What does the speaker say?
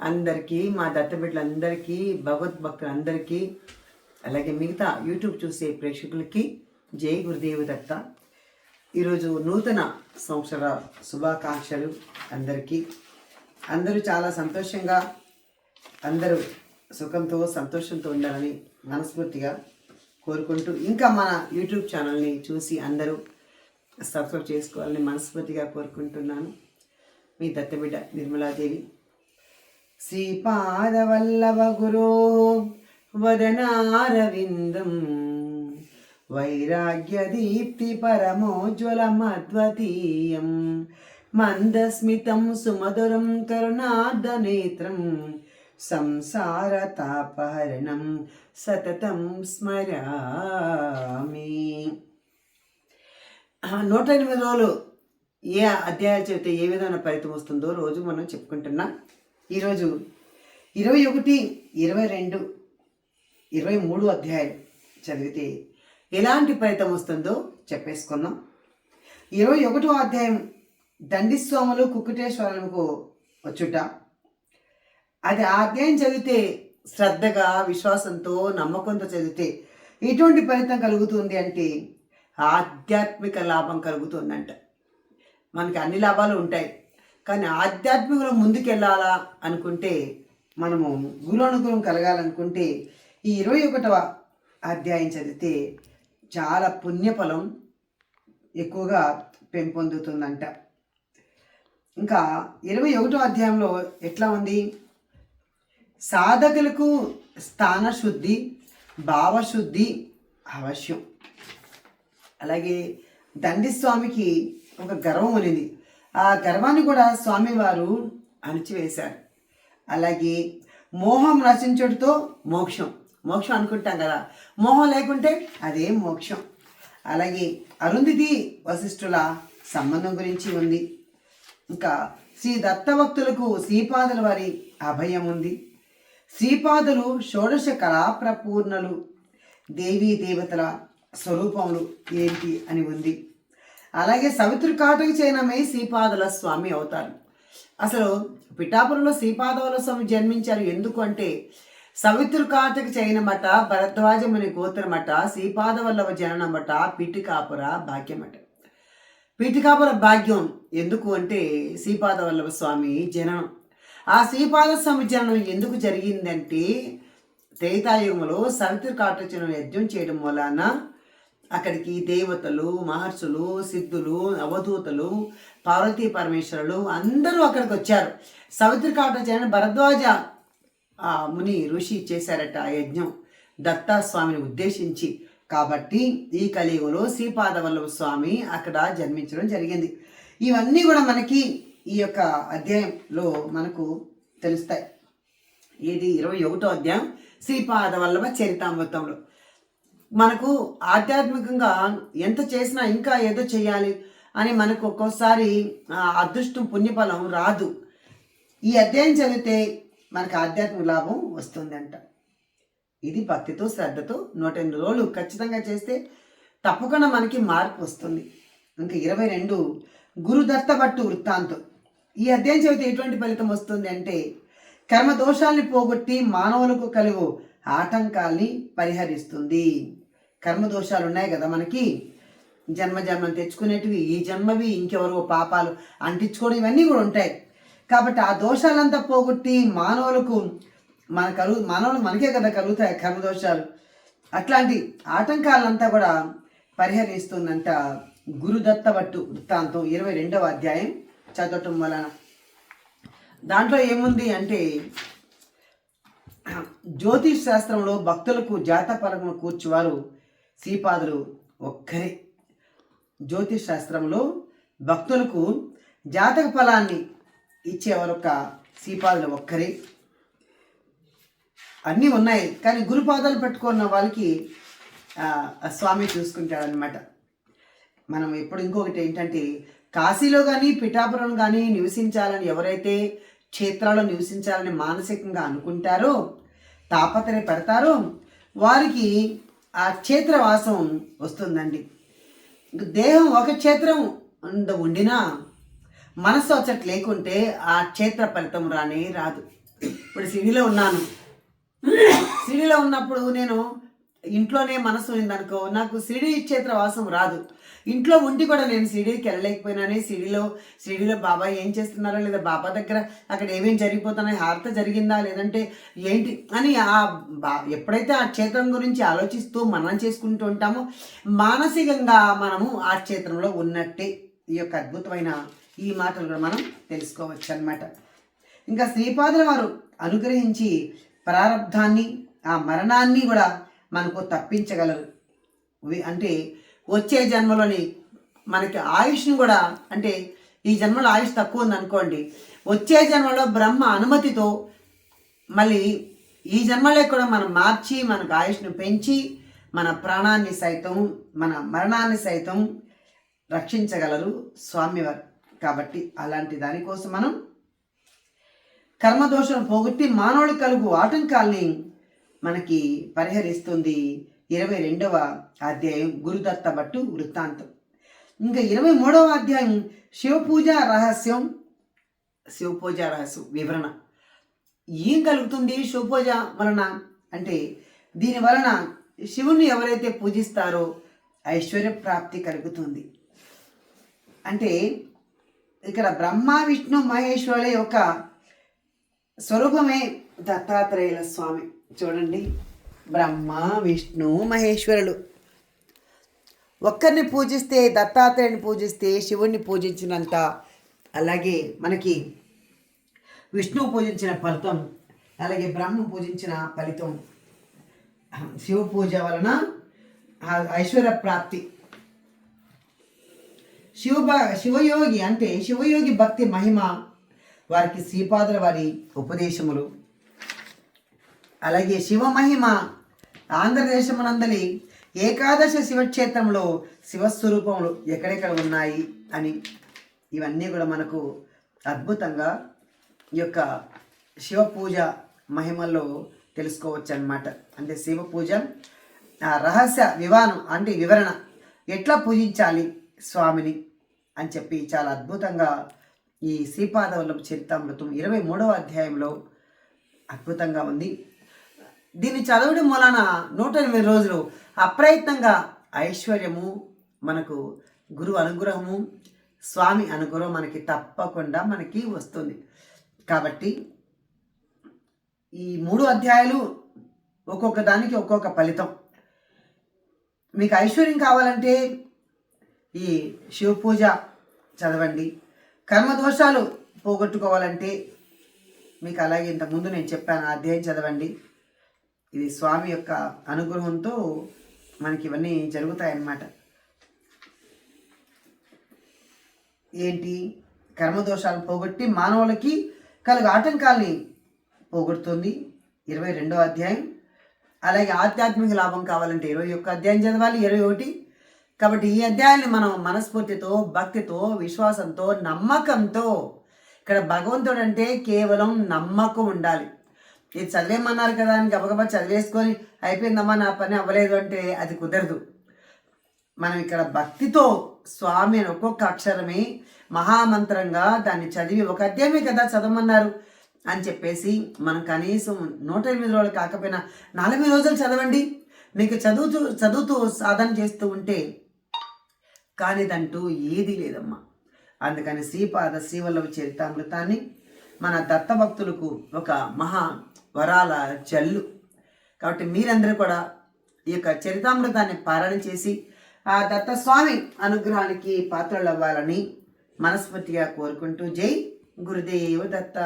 అందరికీ మా దత్తబిడ్డలందరికీ భగవద్భక్తులందరికీ అలాగే మిగతా యూట్యూబ్ చూసే ప్రేక్షకులకి జై గురుదేవు దత్త. ఈరోజు నూతన సంవత్సర శుభాకాంక్షలు అందరికీ. అందరూ చాలా సంతోషంగా అందరూ సుఖంతో సంతోషంతో ఉండాలని మనస్ఫూర్తిగా కోరుకుంటూ ఇంకా మన యూట్యూబ్ ఛానల్ని చూసి అందరూ సబ్స్క్రైబ్ చేసుకోవాలని మనస్ఫూర్తిగా కోరుకుంటున్నాను. మీ దత్తబిడ్డ నిర్మలాదేవి. శ్రీపాదవల్లభ గురో వదనారవిందం. వైరాగ్యదీప్తి పరమోజ్వలమద్వతీయం మందస్మితం సుమధురం కరుణార్ధనేత్రం. సంసారతాపహరణం సతతం స్మరామి. నూట ఎనిమిది రోజులు ఏ అధ్యాయాలు చెబితే ఏ విధమైన ఫలితం వస్తుందో రోజు మనం చెప్పుకుంటున్నాం. ఈరోజు ఇరవై ఒకటి ఇరవై రెండు ఇరవై మూడు అధ్యాయం చదివితే ఎలాంటి ఫలితం వస్తుందో చెప్పేసుకుందాం. ఇరవై ఒకటో అధ్యాయం దండిస్వాములు కుక్కుటేశ్వరులకు వచ్చుట. అది ఆ అధ్యాయం చదివితే శ్రద్ధగా విశ్వాసంతో నమ్మకంతో చదివితే ఎటువంటి ఫలితం కలుగుతుంది అంటే ఆధ్యాత్మిక లాభం కలుగుతుందంట. మనకి అన్ని లాభాలు ఉంటాయి. కానీ ఆధ్యాత్మికంలో ముందుకెళ్ళాలా అనుకుంటే మనము గురు అనుగ్రహం కలగాలనుకుంటే ఈ ఇరవై ఒకటవ అధ్యాయం చదివితే చాలా పుణ్యఫలం ఎక్కువగా పెంపొందుతుందంట. ఇంకా ఇరవై ఒకటో అధ్యాయంలో ఎట్లా ఉంది? సాధకులకు స్థానశుద్ధి భావశుద్ధి అవశ్యం. అలాగే దండిస్వామికి ఒక గర్వం అనేది ఆ గర్వాన్ని కూడా స్వామివారు అణిచివేశారు. అలాగే మోహం నశించుడితో మోక్షం. మోక్షం అనుకుంటాం కదా. మోహం లేకుంటే అదే మోక్షం. అలాగే అరుంధతి వశిష్ఠుల సంబంధం గురించి ఉంది. ఇంకా శ్రీ దత్తభక్తులకు శ్రీపాదుల వారి అభయం ఉంది. శ్రీపాదులు షోడశ కళాప్రపూర్ణలు దేవీ దేవతల స్వరూపములు ఏంటి అని ఉంది. అలాగే సవిత్రి కాటకు చేయనమే శ్రీపాదుల స్వామి అవుతారు. అసలు పిఠాపురంలో శ్రీపాదవుల స్వామి జన్మించారు ఎందుకు అంటే సవిత్రు కాటక చైనమట భరద్వాజముని గోత్రమట శ్రీపాదవల్లవ జననమట పిటికాపుర భాగ్యమట. పీఠికాపుర భాగ్యం ఎందుకు అంటే శ్రీపాదవల్లభ స్వామి జననం. ఆ శ్రీపాద స్వామి జననం ఎందుకు జరిగిందంటే త్రేతాయుగంలో సవిత్రి కాటచన యజ్ఞం చేయడం వలన అక్కడికి దేవతలు మహర్షులు సిద్ధులు అవధూతలు పార్వతీ పరమేశ్వరులు అందరూ అక్కడికి వచ్చారు. సవిత్రి కాటచన భరద్వాజ ఆ ముని ఋషి చేశారట ఆ యజ్ఞం. దత్తా స్వామిని ఉద్దేశించి. కాబట్టి ఈ కలియుగంలో శ్రీపాదవల్లభ స్వామి అక్కడ జన్మించడం జరిగింది. ఇవన్నీ కూడా మనకి ఈ యొక్క అధ్యాయంలో మనకు తెలుస్తాయి. ఇది ఇరవై ఒకటో అధ్యాయం. శ్రీపాదవల్లభ చరితామృతంలో. మనకు ఆధ్యాత్మికంగా ఎంత చేసినా ఇంకా ఏదో చేయాలి అని మనకు ఒక్కోసారి అదృష్టం పుణ్యఫలం రాదు. ఈ అధ్యాయం చదివితే మనకు ఆధ్యాత్మిక లాభం వస్తుందంట. ఇది భక్తితో శ్రద్ధతో నూట ఎనిమిది రోజులు ఖచ్చితంగా చేస్తే తప్పకుండా మనకి మార్పు వస్తుంది. ఇంకా ఇరవై రెండు గురుదత్త భట్టు వృత్తాంతం. ఈ అధ్యాయం చదివితే ఎటువంటి ఫలితం వస్తుంది అంటే కర్మ దోషాల్ని పోగొట్టి మానవులకు కలుగు ఆటంకాల్ని పరిహరిస్తుంది. కర్మ దోషాలు ఉన్నాయి కదా మనకి? జన్మ జన్మం తెచ్చుకునేటివి ఈ జన్మవి ఇంకెవరో పాపాలు అంటించుకోవడం ఇవన్నీ కూడా ఉంటాయి. కాబట్టి ఆ దోషాలంతా పోగొట్టి మానవులకు మన కలు మానవులు మనకే కదా కలుగుతాయి కర్మ దోషాలు. అట్లాంటి ఆటంకాలంతా కూడా పరిహరిస్తుందంట గురుదత్త భట్టు వృత్తాంతం ఇరవై రెండవ అధ్యాయం చదవటం వలన. దాంట్లో ఏముంది అంటే జ్యోతిష్ శాస్త్రంలో భక్తులకు జాతపరమును కూర్చువారు శ్రీపాదులు ఒక్కరే. జ్యోతిష్ శాస్త్రంలో భక్తులకు జాతక ఫలాన్ని ఇచ్చేవారు ఒక శ్రీపాదులు ఒక్కరే. అన్నీ ఉన్నాయి కానీ గురుపాదాలు పెట్టుకున్న వాళ్ళకి స్వామి చూసుకుంటాడనమాట మనం ఎప్పుడు ఇంకొకటి ఏంటంటే కాశీలో కానీ పిఠాపురం కానీ నివసించాలని ఎవరైతే క్షేత్రాల్లో నివసించాలని మానసికంగా అనుకుంటారో తాపత్రయ పెడతారో వారికి ఆ క్షేత్రవాసం వస్తుందండి. దేహం ఒక క్షేత్రం ఉండినా మనసు అచ్చట్ లేకుంటే ఆ క్షేత్ర ఫలితం రానే రాదు. ఇప్పుడు సిడిలో ఉన్నాను. సిడిలో ఉన్నప్పుడు నేను ఇంట్లోనే మనసు ఉందనుకో నాకు సిడి ఇచ్చేత్ర వాసం రాదు. ఇంట్లో ఉండి కూడా నేను సిడీకి వెళ్ళలేకపోయినానే సిడీలో సిడీలో బాబా ఏం చేస్తున్నారో లేదా బాబా దగ్గర అక్కడ ఏమేం జరిగిపోతున్నాయి హారత జరిగిందా లేదంటే ఏంటి అని ఆ బా ఎప్పుడైతే ఆ క్షేత్రం గురించి ఆలోచిస్తూ మనం చేసుకుంటూ ఉంటామో మానసికంగా మనము ఆ క్షేత్రంలో ఉన్నట్టే ఈ యొక్క అద్భుతమైన ఈ మాటలు కూడా మనం తెలుసుకోవచ్చు అనమాట ఇంకా శ్రీపాదుల వారు అనుగ్రహించి ప్రారంధాన్ని ఆ మరణాన్ని కూడా మనకు తప్పించగలరు. అంటే వచ్చే జన్మలోని మనకి ఆయుష్ని కూడా అంటే ఈ జన్మలో ఆయుష్ తక్కువ ఉంది అనుకోండి వచ్చే జన్మలో బ్రహ్మ అనుమతితో మళ్ళీ ఈ జన్మలో కూడా మనం మార్చి మనకు ఆయుష్ను పెంచి మన ప్రాణాన్ని సైతం మన మరణాన్ని సైతం రక్షించగలరు స్వామివారు. కాబట్టి అలాంటి దానికోసం మనం కర్మదోషం పోగొట్టి మానవుడి కలుగు ఆటంకాల్ని మనకి పరిహరిస్తుంది ఇరవై రెండవ అధ్యాయం గురుదత్త భట్టు వృత్తాంతం. ఇంకా ఇరవై మూడవ అధ్యాయం శివపూజ రహస్యం శివపూజ రహస్యం వివరణ. ఏం కలుగుతుంది శివపూజ వలన? అంటే దీని వలన శివుని ఎవరైతే పూజిస్తారో ఐశ్వర్య ప్రాప్తి కలుగుతుంది. అంటే ఇక్కడ బ్రహ్మ విష్ణు మహేశ్వరుల యొక్క స్వరూపమే దత్తాత్రేయుల స్వామి. చూడండి. బ్రహ్మ విష్ణు మహేశ్వరులు. ఒక్కరిని పూజిస్తే దత్తాత్రేయుని పూజిస్తే శివుణ్ణి పూజించినంత అలాగే మనకి విష్ణువు పూజించిన ఫలితం అలాగే బ్రహ్మ పూజించిన ఫలితం. శివ పూజ వలన ఐశ్వర్య ప్రాప్తి. శివ శివయోగి అంటే శివయోగి భక్తి మహిమ వారికి శ్రీపాదుల వారి ఉపదేశములు. అలాగే శివ మహిమ ఆంధ్రదేశమునందలి ఏకాదశ శివక్షేత్రంలో శివస్వరూపములు ఎక్కడెక్కడ ఉన్నాయి అని ఇవన్నీ కూడా మనకు అద్భుతంగా ఈ యొక్క శివ పూజ మహిమల్లో తెలుసుకోవచ్చు అనమాట అంటే శివ పూజ ఆ రహస్య వివానం అంటే వివరణ ఎట్లా పూజించాలి స్వామిని అని చెప్పి చాలా అద్భుతంగా ఈ శ్రీపాదవల్లభ చరితామృతం ఇరవై మూడవ అధ్యాయంలో అద్భుతంగా ఉంది. దీన్ని చదవడం వలన నూట ఎనిమిది రోజులు అప్రయత్నంగా ఐశ్వర్యము మనకు గురు అనుగ్రహము స్వామి అనుగ్రహం మనకి తప్పకుండా మనకి వస్తుంది. కాబట్టి ఈ మూడు అధ్యాయాలు ఒక్కొక్క దానికి ఒక్కొక్క ఫలితం. మీకు ఐశ్వర్యం కావాలంటే ఈ శివ పూజ చదవండి. కర్మదోషాలు పోగొట్టుకోవాలంటే మీకు అలాగే ఇంతకుముందు నేను చెప్పాను ఆ అధ్యాయం చదవండి. ఇది స్వామి యొక్క అనుగ్రహంతో మనకి ఇవన్నీ జరుగుతాయన్నమాట. ఏంటి? కర్మదోషాలను పోగొట్టి మానవులకి కలుగు ఆటంకాల్ని పోగొడుతుంది. ఇరవై రెండో అధ్యాయం. అలాగే ఆధ్యాత్మిక లాభం కావాలంటే ఇరవై ఒక్క అధ్యాయం చదవాలి ఇరవై ఒకటి. కాబట్టి ఈ అధ్యాయాన్ని మనం మనస్ఫూర్తితో భక్తితో విశ్వాసంతో నమ్మకంతో ఇక్కడ భగవంతుడు అంటే కేవలం నమ్మకం ఉండాలి. ఇది చదివేమన్నారు కదా అని గబగబా చదివేసుకొని అయిపోయిందమ్మా నా పని అవ్వలేదు అంటే అది కుదరదు. మనం ఇక్కడ భక్తితో స్వామి అని ఒక్కొక్క అక్షరమే మహామంత్రంగా దాన్ని చదివి ఒక అధ్యాయమే కదా చదవమన్నారు అని చెప్పేసి మనం కనీసం నూట ఎనిమిది రోజులు కాకపోయినా నలభై రోజులు చదవండి. మీకు చదువుతూ చదువుతూ సాధన చేస్తూ ఉంటే కానిదంటూ ఏది లేదమ్మా. అందుకని శ్రీపాద శ్రీవల్లభ చరితామృతాన్ని మన దత్తభక్తులకు ఒక మహా వరాల జల్లు. కాబట్టి మీరందరూ కూడా ఈ యొక్క చరితామృతాన్ని పారాయణ చేసి ఆ దత్తస్వామి అనుగ్రహానికి పాత్రలు అవ్వాలని మనస్ఫూర్తిగా కోరుకుంటూ జై గురుదేవ దత్త.